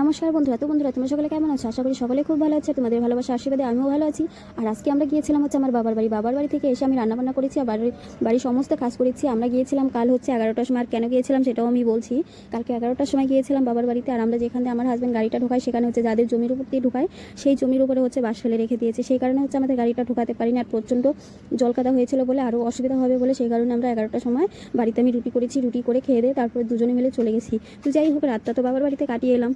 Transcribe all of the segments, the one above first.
নমস্কার বন্ধুরা, তো বন্ধুরা, তোমরা সকলে কেমন আছো? আশা করি সকলে খুব ভালো আছে। তোমাদের ভালোবাসা, আশীর্বাদে আমিও ভালো আছি। আর আজকে আমরা গিয়েছিলাম হচ্ছে আমার বাবার বাড়ি। বাবার বাড়ি থেকে এসে আমি রান্নাবান্না করেছি আর বাড়ির বাড়ির সমস্ত কাজ করেছি। আমরা গিয়েছিলাম কাল হচ্ছে এগারোটার সময়। আর কেন গিয়েছিলাম সেটাও আমি বলছি। কালকে এগারোটার সময় গিয়েছিলাম বাবার বাড়িতে। আর আমরা যেখানে আমার হাজব্যান্ড গাড়িটা ঢোকায়, সেখানে হচ্ছে যাদের জমির উপর দিয়ে ঢুকায়, সেই জমির উপরে হচ্ছে বাস ফেলে রেখে দিয়েছে। সেই কারণে হচ্ছে আমাদের গাড়িটা ঢোকাতে পারিনি। আর প্রচণ্ড জলকাদা হয়েছিল বলে, আরও অসুবিধা হবে বলে সেই কারণে আমরা এগারোটার সময় বাড়িতে আমি রুটি করেছি, রুটি করে খেয়ে দিয়ে তারপরে দুজনে মিলে চলে গেছি। তো যাই হোক, রাতটা তো বাবার বাড়িতে কাটিয়ে এলাম।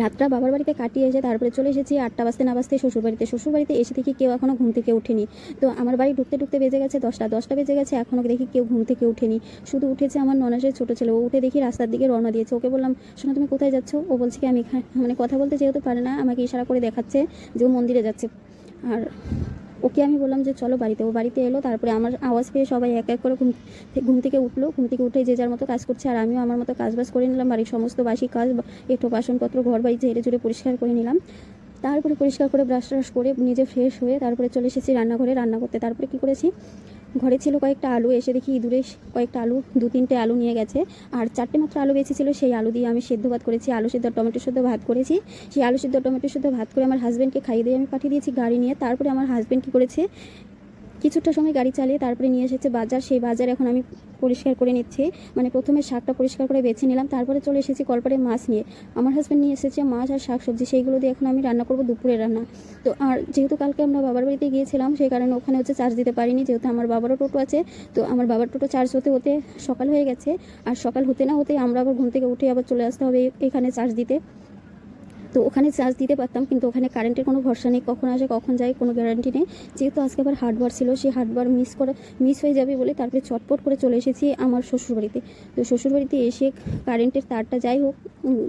রাতটা বাবার বাড়িতে কাটিয়ে এসে তারপরে চলে এসেছি। আটটা বাজতে না বাজতে শ্বশুর বাড়িতে শ্বশুর বাড়িতে এসে দেখি কেউ এখনও ঘুম থেকে ওঠেনি। তো আমার বাড়ি ঢুকতে ঢুকতে বেজে গেছে দশটা। দশটা বেজে গেছে এখনও দেখি কেউ ঘুম থেকে ওঠেনি। শুধু উঠেছে আমার ননাসের ছোটো ছেলে। ও উঠে দেখি রাস্তার দিকে রওনা দিয়েছে। ওকে বললাম, শোনো, তুমি কোথায় যাচ্ছ? ও বলছে কি, আমি এখানে মানে কথা বলতে যেহেতু পারে না, আমাকে ইশারা করে দেখাচ্ছে যে ও মন্দিরে যাচ্ছে। আর ওকে আমি বললাম যে চলো বাড়িতে, ও বাড়িতে এলো, তারপরে আমার আওয়াজ পেয়ে সবাই এক এক করে ঘুম ঘুম থেকে উঠল, ঘুম থেকে উঠে যে যার মতো কাজ করছে, আর আমিও আমার মতো কাজ বাজ করে নিলাম, বাড়ির সমস্ত বাসি কাজ একটু বাসনপত্র, ঘর বাড়ি ঝেড়ে ঝুড়ে পরিষ্কার করে নিলাম। তারপরে পরিষ্কার করে ব্রাশ ট্রাশ করে নিজে ফ্রেশ হয়ে তারপরে চলে এসেছি রান্নাঘরে, রান্না করতে, তারপরে কী করেছি? ঘরে ছিল কয়েকটা আলু, এসে দেখি ইঁদুরে কয়েকটা আলু, দু তিনটে আলু নিয়ে গেছে। আর চারটে মাত্র আলু বেঁচে ছিল সেই আলু দিয়ে আমি সেদ্ধ ভাত করেছি, আলু সেদ্ধ, টমেটো সেদ্ধ ভাত করেছি। সেই আলু সেদ্ধ, টমেটো সেদ্ধ ভাত করে আমার হাজব্যান্ডকে খাইয়ে দিয়ে আমি পাঠিয়ে দিয়েছি গাড়ি নিয়ে। তারপরে আমার হাজব্যান্ড কী করেছে কিছুটা সময় গাড়ি চালিয়ে তারপরে নিয়ে এসেছে বাজার। সেই বাজার এখন আমি পরিষ্কার করে নিচ্ছি। মানে প্রথমে শাকটা পরিষ্কার করে বেছে নিলাম। তারপরে চলে এসেছি কলপারে মাছ নিয়ে। আমার হাজব্যান্ড নিয়ে এসেছে মাছ আর শাক সবজি সেইগুলো দিয়ে এখন আমি রান্না করব দুপুরের রান্না। তো আর যেহেতু কালকে আমরা বাবার বাড়িতে গিয়েছিলাম, সেই কারণে ওখানে হচ্ছে চার্জ দিতে পারিনি। যেহেতু আমার বাবারও টোটো আছে, তো আমার বাবার টোটো চার্জ হতে হতে সকাল হয়ে গেছে। আর সকাল হতে না হতে আমরা আবার ঘুম থেকে উঠে আবার চলে আসতে হবে এখানে চার্জ দিতে। তো ওখানে চার্জ দিতে পারতাম, কিন্তু ওখানে কারেন্টের কোনো ভরসা নেই, কখন আসে, কখন যায়, কোনো গ্যারান্টি নেই। যেহেতু আজকে আবার হার্ডবার ছিল, সেই হার্ডবার মিস করে মিস হয়ে যাবে বলে তারপরে চটপট করে চলে এসেছি আমার শ্বশুরবাড়িতে। তো শ্বশুরবাড়িতে এসে কারেন্টের তারটা যাই হোক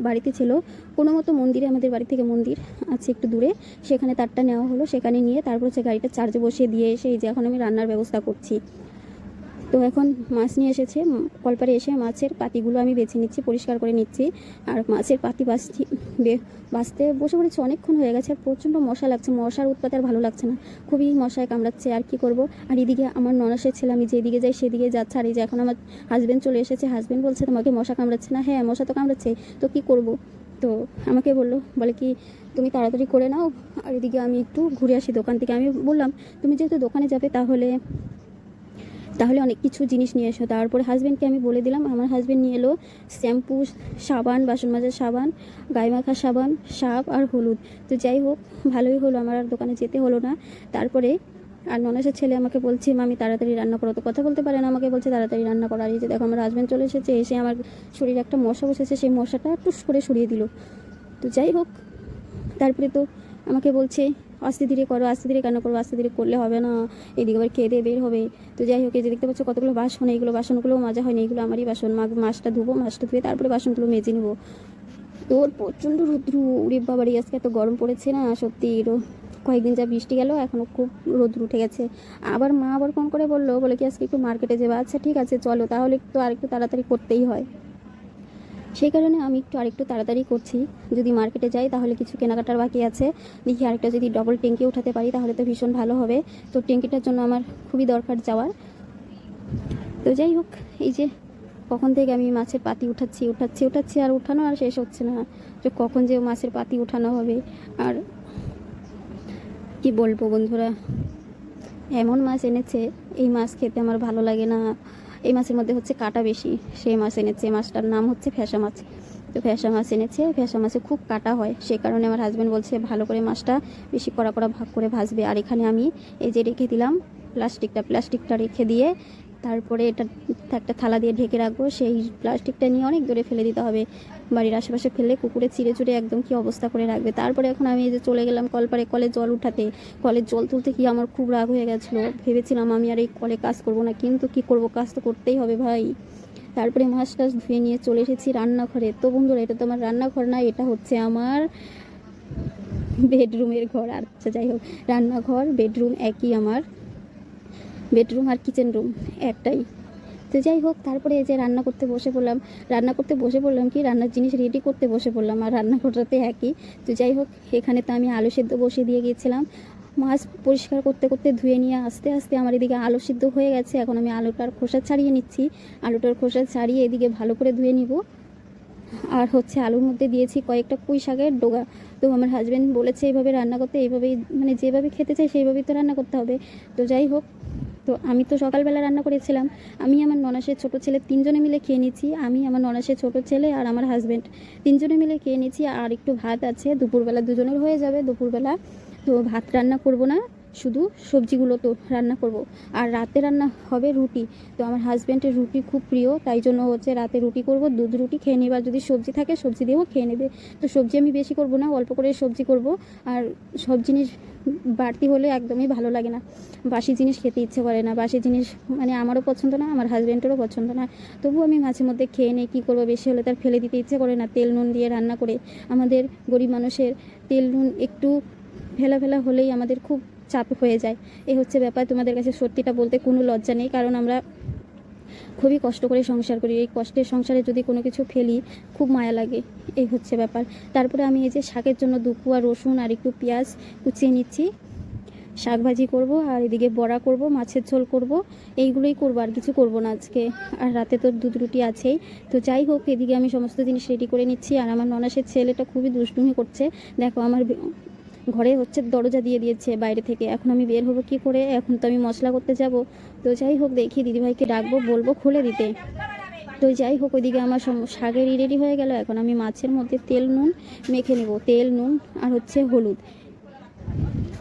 বাড়িতে ছিল, কোনো মতো মন্দিরে, আমাদের বাড়ি থেকে মন্দির আছে একটু দূরে, সেখানে তারটা নেওয়া হলো, সেখানে নিয়ে তারপর হচ্ছে গাড়িটা চার্জে বসিয়ে দিয়ে এসে এই যে এখন আমি রান্নার ব্যবস্থা করছি। তো এখন মাছ নিয়ে এসেছে কলপারে এসে মাছের পাতিগুলো আমি বেছে নিচ্ছি, পরিষ্কার করে নিচ্ছি। আর মাছের পাতি বাছছি বে- বাছতে বসে পড়েছি অনেকক্ষণ হয়ে গেছে, আর প্রচণ্ড মশা লাগছে, মশার উৎপাত আর ভালো লাগছে না। খুবই মশায় কামড়াচ্ছে, আর কি করব? আর এদিকে আমার ননাসের ছেলে, আমি যেদিকে যাই সেদিকে যাচ্ছে, আর এই যে এখন আমার হাজব্যান্ড চলে এসেছে হাজব্যান্ড বলছে, তোমাকে মশা কামড়াচ্ছে না? হ্যাঁ মশা তো কামড়াচ্ছে, তো কি করব? তো আমাকে বলল, বলে কি, তুমি তাড়াতাড়ি করে নাও। আর এদিকে আমি একটু ঘুরে আসি দোকান থেকে, আমি বললাম, তুমি যেহেতু দোকানে যাবে, তাহলে তাহলে অনেক কিছু জিনিস নিয়ে এসো। তারপরে হাজব্যান্ডকে আমি বলে দিলাম, আমার হাজব্যান্ড নিয়ে এলো শ্যাম্পু সাবান, বাসন মাজার সাবান গায়ে মাখার সাবান, সাপ আর হলুদ। তো যাই হোক, ভালোই হলো, আমার আর দোকানে যেতে হলো না। তারপরে আর ননেশের ছেলে আমাকে বলছে, মামি, তাড়াতাড়ি রান্না করো। তো কথা বলতে পারে না, আমাকে বলছে, তাড়াতাড়ি রান্না করো। আর এই যে দেখো, আমার হাজব্যান্ড চলে এসেছে, এসে আমার শরীরে একটা মশা বসেছে, সেই মশাটা টুস করে সরিয়ে দিল। তো যাই হোক, তারপরে তো আমাকে বলছে আস্তে ধীরে করো, আস্তে ধীরে কেন করব, আস্তে ধীরে করলে হবে না। এদিকে আবার খেয়ে দিয়ে বের হবে। তো যাই হোক, এই যে দেখতে পাচ্ছ কতগুলো বাসন, এইগুলো বাসনগুলো মাজা হয়নি। এইগুলো আমারই বাসন। মাছটা ধুবো, মাছটা ধুয়ে তারপরে বাসনগুলো মেজে নেব। তোর প্রচণ্ড রৌদ্র। উড়ে বাবারই আজকে এত গরম পড়েছে না, সত্যি। কয়েকদিন যা বৃষ্টি গেল এখনও খুব রোদ্র উঠে গেছে। আবার মা আবার ফোন করে বলল, বলে কি আজকে একটু মার্কেটে যাবে? আচ্ছা ঠিক আছে, চলো। তাহলে একটু আর একটু তাড়াতাড়ি করতেই হয়। সেই কারণে আমি একটু আরেকটু তাড়াতাড়ি করছি। যদি মার্কেটে যাই তাহলে কিছু কেনাকাটার বাকি আছে। দেখি আরেকটা যদি ডবল ট্যাঙ্কি উঠাতে পারি তাহলে তো ভীষণ ভালো হবে। তো ট্যাঙ্কিটার জন্য আমার খুবই দরকার যাওয়ার। তো যাই হোক, এই যে কখন থেকে আমি মাছের পাতি উঠাচ্ছি উঠাচ্ছি উঠাচ্ছি আর উঠানো আর শেষ হচ্ছে না। যে কখন যে মাছের পাতি উঠানো হবে আর কি বলব বন্ধুরা? এমন মাছ এনেছে, এই মাছ খেতে আমার ভালো লাগে না। এই মাছের মধ্যে হচ্ছে কাটা বেশি, সেই মাছ এনেছে। মাছটার নাম হচ্ছে ফ্যাসা মাছ। তো ফ্যাসা মাছ এনেছে ফ্যাসা মাছে খুব কাটা হয়। সেই কারণে আমার হাজব্যান্ড বলছে, ভালো করে মাছটা বেশি কড়া কড়া ভাগ করে ভাজবে। আর এখানে আমি এই যে রেখে দিলাম প্লাস্টিকটা প্লাস্টিকটা রেখে দিয়ে তারপরে এটা একটা থালা দিয়ে ঢেকে রাখব। সেই প্লাস্টিকটা নিয়ে অনেক দূরে ফেলে দিতে হবে। বাড়ির আশেপাশে ফেলে কুকুরে চিড়ে চুড়ে একদম কি অবস্থা করে রাখবে। তারপরে এখন আমি এই যে চলে গেলাম কলপারে কলে জল উঠাতে। কলের জল তুলতে কি আমার খুব রাগ হয়ে গেছিল। ভেবেছিলাম আমি আর এই কলে কাজ করব না, কিন্তু কি করব? কাজ তো করতেই হবে ভাই। তারপরে মাছ টাছ ধুয়ে নিয়ে চলে এসেছি রান্নাঘরে। তো বন্ধুরা, এটা তো আমার রান্নাঘর না, এটা হচ্ছে আমার বেডরুমের ঘর। আচ্ছা যাই হোক, রান্নাঘর বেডরুম একই আমার। বেডরুম আর কিচেন রুম একটাই। তো যাই হোক, তারপরে এই যে রান্না করতে বসে পড়লাম। রান্না করতে বসে পড়লাম কি? রান্নার জিনিস রেডি করতে বসে পড়লাম আর রান্না রান্নাঘরটাতে একই। তো যাই হোক, এখানে তো আমি আলু সেদ্ধ বসিয়ে দিয়ে গিয়েছিলাম। মাছ পরিষ্কার করতে করতে ধুয়ে নিয়ে আস্তে আস্তে আমার এদিকে আলু সিদ্ধ হয়ে গেছে। এখন আমি আলুটার খোসা ছাড়িয়ে নিচ্ছি। আলুটার খোসা ছাড়িয়ে এদিকে ভালো করে ধুয়ে নিব। আর হচ্ছে আলুর মধ্যে দিয়েছি কয়েকটা পুঁই শাকের ডোগা। তো আমার হাজব্যান্ড বলেছে, এইভাবে রান্না করতে, এইভাবেই মানে যেভাবে খেতে চাই সেইভাবেই তো রান্না করতে হবে। তো যাই হোক তো আমি তো সকালবেলা রান্না করেছিলাম। আমি আমার ননাসের ছোট ছেলে তিনজনে মিলে খেয়ে নিয়েছি আমি আমার ননাসের ছোট ছেলে আর আমার হাজব্যান্ড তিনজনে মিলে খেয়ে নিয়েছি আর একটু ভাত আছে, দুপুরবেলা দুজনের হয়ে যাবে দুপুরবেলা। তো ভাত রান্না করব না। শুধু সবজিগুলো তো রান্না করব। আর রাতে রান্না হবে রুটি। তো আমার হাজব্যান্ডের রুটি খুব প্রিয়, তাই জন্য হচ্ছে রাতে রুটি করব, দুধ রুটি খেয়ে নেবে আর যদি সবজি থাকে, সবজি দিয়েও খেয়ে নেবে। তো সবজি আমি বেশি করব না, অল্প করে সবজি করব। আর সব জিনিস বাড়তি হলে একদমই ভালো লাগে না। বাসি জিনিস খেতে ইচ্ছে করে না। বাসি জিনিস মানে আমারও পছন্দ না, আমার হাজব্যান্ডেরও পছন্দ না। তবুও আমি মাঝে মধ্যে খেয়ে নিই, কী করব? বেশি হলে তার ফেলে দিতে ইচ্ছে করে না, তেল নুন দিয়ে রান্না করে। আমাদের গরিব মানুষের তেল নুন একটু ফেলা ফেলা হলেই আমাদের খুব চাপ হয়ে যায়। এই হচ্ছে ব্যাপার। তোমাদের কাছে সত্যিটা বলতে কোনো লজ্জা নেই, কারণ আমরা খুবই কষ্ট করে সংসার করি। এই কষ্টের সংসারে যদি কোনো কিছু ফেলি, খুব মায়া লাগে। এই হচ্ছে ব্যাপার। তারপরে আমি এই যে শাকের জন্য দুপুয়া রসুন আর একটু পেঁয়াজ কুচিয়ে নিচ্ছি। শাক ভাজি করব আর এদিকে বড়া করব, মাছের ঝোল করব। এইগুলোই করব, আর কিছু করব না আজকে। আর রাতে তো দুধ রুটি আছেই। তো যাই হোক, এদিকে আমি সমস্ত জিনিস রেডি করে নিচ্ছি। আর আমার ননাসের ছেলেটা খুবই দুষ্টুমি করছে। দেখো, আমার ঘরে হচ্ছে দরজা দিয়ে দিয়েছে বাইরে থেকে। এখন আমি বের হব কি করে? এখন তো আমি মশলা করতে যাব। তো যাই হোক, দেখি দিদিভাইকে ডাকবো, বলব খুলে দিতে। তো যাই হোক, ওইদিকে আমার শাকের রেডি হয়ে গেল। এখন আমি মাছের মধ্যে তেল, নুন মেখে নেব। তেল, নুন আর হচ্ছে হলুদ।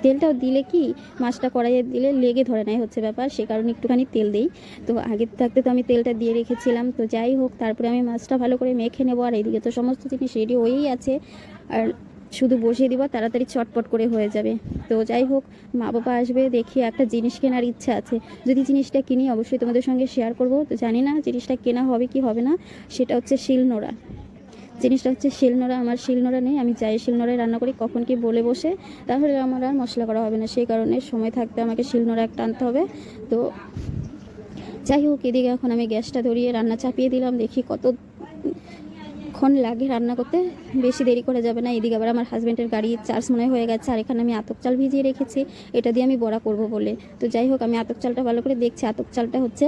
তেলটাও দিলে কি? মাছটা কড়াইয়ে দিলে লেগে ধরে নেয় হচ্ছে ব্যাপার। সে কারণে একটুখানি তেল দিই। তো আগে থাকতে তো আমি তেলটা দিয়ে রেখেছিলাম। তো যাই হোক, তারপরে আমি মাছটা ভালো করে মেখে নেব। আর এইদিকে তো সমস্ত জিনিস রেডি হয়েই আছে। আর শুধু বসিয়ে দিব, তাড়াতাড়ি চটপট করে হয়ে যাবে। তো যাই হোক মা বাবা আসবে, দেখি একটা জিনিস কেনার ইচ্ছা আছে। যদি জিনিসটা কিনি, অবশ্যই তোমাদের সঙ্গে শেয়ার করব। তো জানি না জিনিসটা কেনা হবে কি হবে না, সেটা হচ্ছে শিলনোড়া। জিনিসটা হচ্ছে শিলনোড়া, আমার শিলনোড়া নেই, আমি যাই শিলনোড়ায় রান্না করি, কখন কি বলে বসে, তাহলে আমার আর মশলা করা হবে না, সেই কারণে সময় থাকতে আমাকে শিলনোড়া একটা আনতে হবে। তো যাই হোক, এদিকে এখন আমি গ্যাসটা ধরিয়ে রান্না চাপিয়ে দিলাম, দেখি কত ক্ষণ লাগে রান্না করতে? বেশি দেরি করে যাবে না। এদিকে আবার আমার হাজব্যান্ডের গাড়ি চার্জ মনে হয়ে গেছে, আর এখানে আমি আতক চাল ভিজিয়ে রেখেছি। এটা দিয়ে আমি বড়া করব বলে। তো যাই হোক, আমি আতক চালটা ভালো করে দেখছি। আতক চালটা হচ্ছে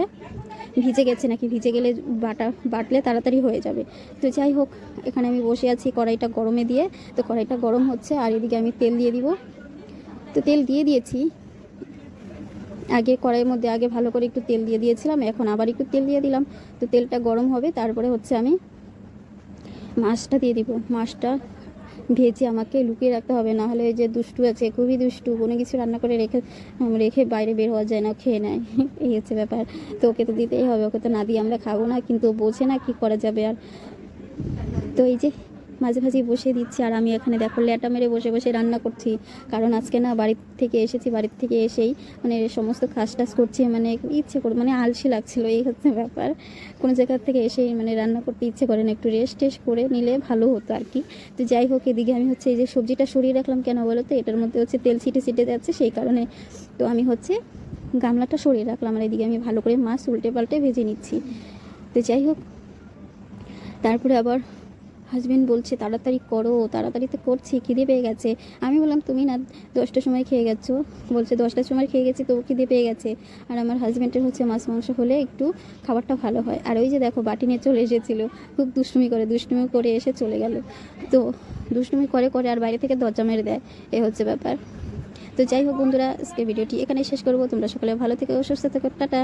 ভিজে গেছে নাকি? ভিজে গেলে বাটা, বাটলে তাড়াতাড়ি হয়ে যাবে। তো যাই হোক, এখানে আমি বসে আছি কড়াইটা গরমে দিয়ে। তো কড়াইটা গরম হচ্ছে, আর এদিকে আমি তেল দিয়ে দিব। তো তেল দিয়ে দিয়েছি। আগে কড়াইয়ের মধ্যে আগে ভালো করে একটু তেল দিয়ে দিয়েছিলাম, এখন আবার একটু তেল দিয়ে দিলাম। তো তেলটা গরম হবে, তারপরে হচ্ছে আমি মাছটা দিয়ে দিব। মাছটা ভেজে আমাকে লুকিয়ে রাখতে হবে না হলে যে দুষ্টু আছে, খুবই দুষ্টু, কোনো কিছু রান্না করে রেখে রেখে বাইরে বের হওয়া যায় না, খেয়ে নেয়। এই হচ্ছে ব্যাপার। তো ওকে তো দিতেই হবে, ওকে তো না দিয়ে আমরা খাব না, কিন্তু বোঝে না কি করা যাবে আর। তো এই যে মাঝে মাঝে বসে দিচ্ছি আর আমি এখানে দেখো ল্যাটা মেরে বসে বসে রান্না করছি। কারণ আজকে না বাড়ি থেকে এসেছি, বাড়ির থেকে এসেই মানে সমস্ত কাজ টাজ করছি মানে ইচ্ছে করে মানে আলসি লাগছিল এই হচ্ছে ব্যাপার। কোনো জায়গা থেকে এসেই মানে রান্না করতে ইচ্ছে করে না, একটু রেস্ট টেস্ট করে নিলে ভালো হতো আর কি। তো যাই হোক, এদিকে আমি হচ্ছে এই যে সবজিটা সরিয়ে রাখলাম কেন বলো তো? এটার মধ্যে হচ্ছে তেল ছিটে ছিটে যাচ্ছে, সেই কারণে তো আমি হচ্ছে গামলাটা সরিয়ে রাখলাম আর এদিকে আমি ভালো করে মাছ উল্টে পাল্টে ভেজে নিচ্ছি। তো যাই হোক, তারপরে আবার হাজবেন্ড বলছে, তাড়াতাড়ি করো, তাড়াতাড়ি তো করছি, খিদে পেয়ে গেছে। আমি বললাম, তুমি না দশটার সময় খেয়ে গেছো? বলছে, দশটার সময় খেয়ে গেছি, তো খিদে পেয়ে গেছে। আর আমার হাজব্যান্ডের হচ্ছে মাছ, মাংস হলে একটু খাবারটা ভালো হয়। আর ওই যে দেখো, বাটি নিয়ে চলে এসেছিল, খুব দুষ্টুমি করে দুষ্টুমি করে এসে চলে গেল। তো দুষ্টুমি করে করে আর বাইরে থেকে দরজা মেরে দেয়, এ হচ্ছে ব্যাপার। তো যাই হোক বন্ধুরা আজকে ভিডিওটি এখানে শেষ করব। তোমরা সকলে ভালো থেকে, সুস্থ থেকো, টাটা।